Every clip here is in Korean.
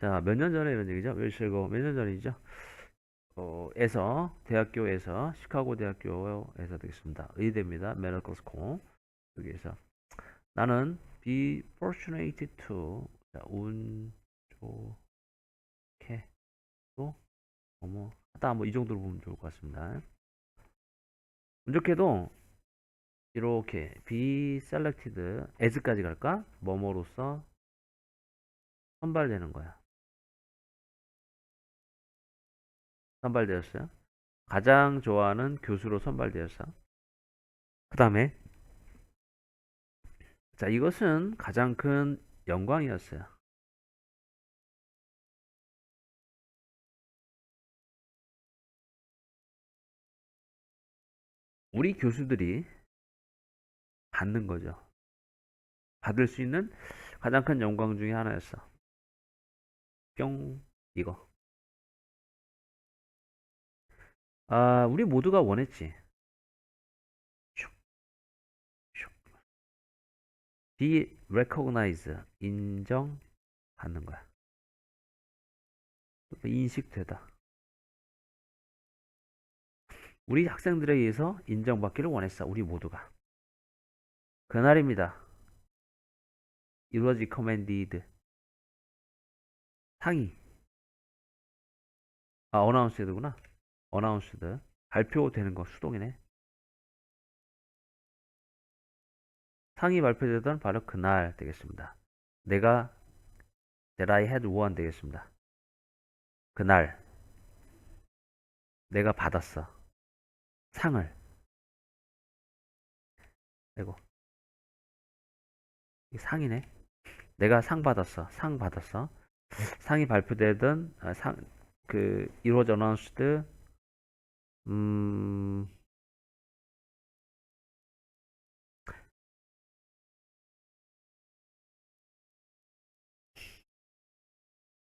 자, 몇 년 전에 이런 얘기죠? 웰실고 몇 년 전이죠? 어, 에서 대학교에서 시카고 대학교에서 되겠습니다. 의대입니다. 메디컬 스쿨 여기에서 나는 be fortunate to 자, 운 좋게 또 뭐뭐 하다 뭐 이 정도로 보면 좋을 것 같습니다. 운 좋게도 이렇게 be selected as까지 갈까? 뭐뭐로서 선발되는 거야. 선발되었어요. 가장 좋아하는 교수로 선발되었어. 그 다음에 자 이것은 가장 큰 영광이었어요. 우리 교수들이 받는 거죠. 받을 수 있는 가장 큰 영광 중에 하나였어. 뿅 이거. 아, 우리 모두가 원했지. be recognized, 인정받는 거야. 인식되다. 우리 학생들에 의해서 인정받기를 원했어. 우리 모두가. 그날입니다. It was recommended. 상의. 아, 어나운스드구나. 어나운스드 발표되는 거 수동이네. 상이 발표되던 바로 그날 되겠습니다. 내가 that I had won 되겠습니다. 그날 내가 받았어. 상을. 아이고. 이 상이네. 내가 상 받았어. 상 받았어. 상이 발표되던 아, 상, 그, 이루어져 어나운스드 음,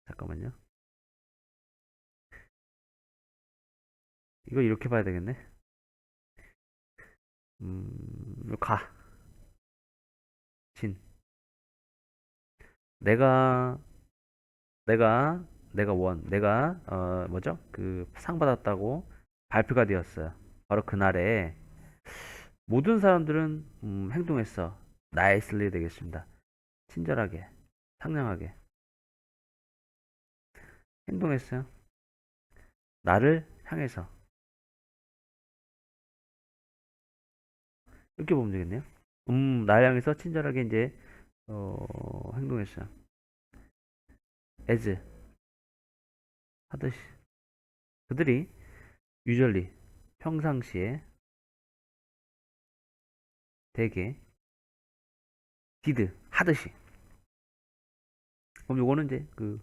잠깐만요. 이거 이렇게 봐야 되겠네. 음, 가. 진. 내가, 내가, 내가 원, 내가, 어, 뭐죠? 그, 상 받았다고 발표가 되었어요. 바로 그날에 모든 사람들은 음, 행동했어. 나이슬리 되겠습니다. 친절하게, 상냥하게 행동했어요. 나를 향해서 이렇게 보면 되겠네요. 음, 나를 향해서 친절하게 이제 어, 행동했어요. as 하듯이 그들이 usually 평상시에 대개 did 하듯이 그럼 요거는 이제 그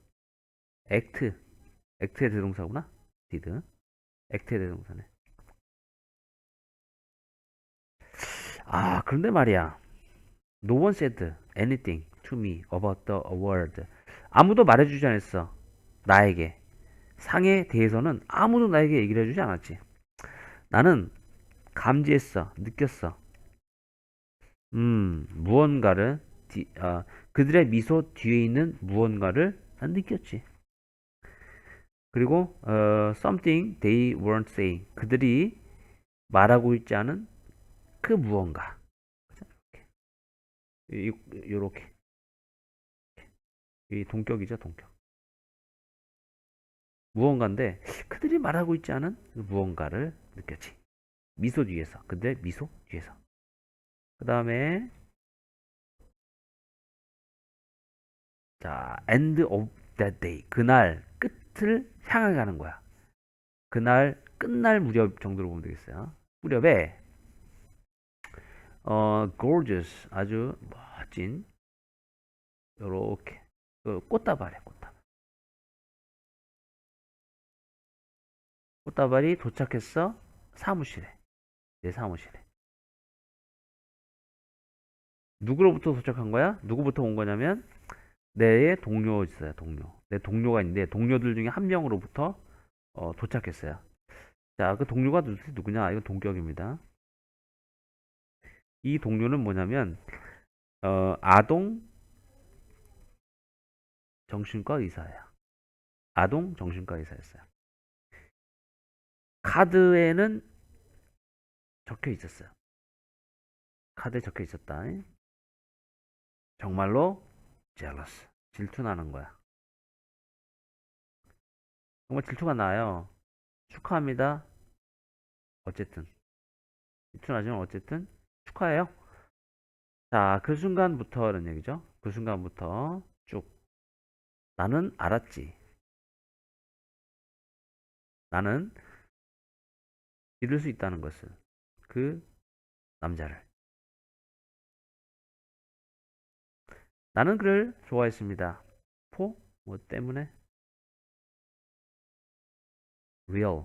act act의 대동사구나 did act의 대동사네 아 그런데 말이야 no one said anything to me about the award 아무도 말해주지 않았어 나에게 상에 대해서는 아무도 나에게 얘기를 해주지 않았지. 나는 감지했어, 느꼈어. 음, 무언가를, 뒤, 어, 그들의 미소 뒤에 있는 무언가를 난 느꼈지. 그리고, 어, something they weren't saying. 그들이 말하고 있지 않은 그 무언가. 이, 요렇게. 이 동격이죠, 동격. 무언가인데 그들이 말하고 있지 않은 그 무언가를 느꼈지. 미소 뒤에서. 근데 미소 뒤에서. 그 다음에 자, end of that day. 그날 끝을 향해 가는 거야. 그날 끝날 무렵 정도로 보면 되겠어요. 무렵에 어, gorgeous 아주 멋진 요렇게 그 꽃다발에 꽃 꽃다발이 도착했어? 사무실에. 내 사무실에. 누구로부터 도착한 거야? 누구부터 온 거냐면 내 동료 있어요 동료. 내 동료가 있는데 동료들 중에 한 명으로부터 어, 도착했어요. 자 그 동료가 도대체 누구냐? 이건 동격입니다. 이 동료는 뭐냐면 어, 아동 정신과 의사야. 아동 정신과 의사였어요. 카드에는 적혀 있었어요. 카드에 적혀 있었다. 정말로 jealous. 질투나는 거야. 정말 질투가 나요. 축하합니다. 어쨌든. 질투나지만 어쨌든 축하해요. 자, 그 순간부터는 얘기죠. 그 순간부터 쭉. 나는 알았지. 나는 믿을 수 있다는 것을. 그 남자를. 나는 그를 좋아했습니다. 포? 뭐 때문에? real.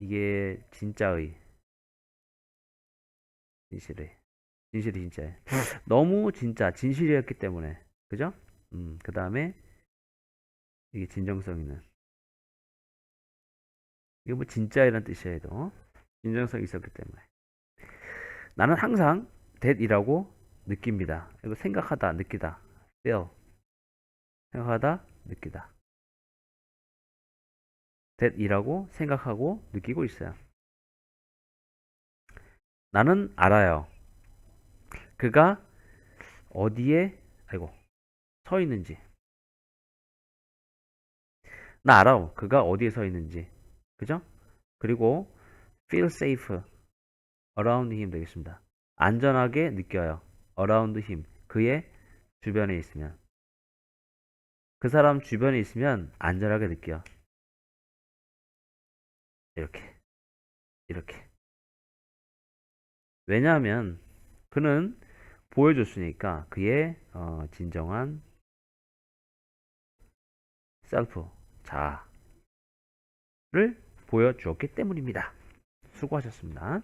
이게 진짜의. 진실의. 진실이 진짜예. 너무 진짜, 진실이었기 때문에. 그죠? 음, 그 다음에 이게 진정성 있는. 이거 뭐 진짜 이란 뜻이에요, 도 진정성이 있었기 때문에. 나는 항상 that이라고 느낍니다. 이거 생각하다, 느끼다. feel. 생각하다, 느끼다. that이라고 생각하고 느끼고 있어요. 나는 알아요. 그가 어디에, 아이고, 서 있는지. 나 알아. 그가 어디에 서 있는지. 그죠? 그리고 feel safe around him 되겠습니다. 안전하게 느껴요. around him. 그의 주변에 있으면. 그 사람 주변에 있으면 안전하게 느껴. 이렇게. 이렇게. 왜냐하면 그는 보여줬으니까 그의 어, 진정한 셀프 자를 보여주었기 때문입니다. 수고하셨습니다.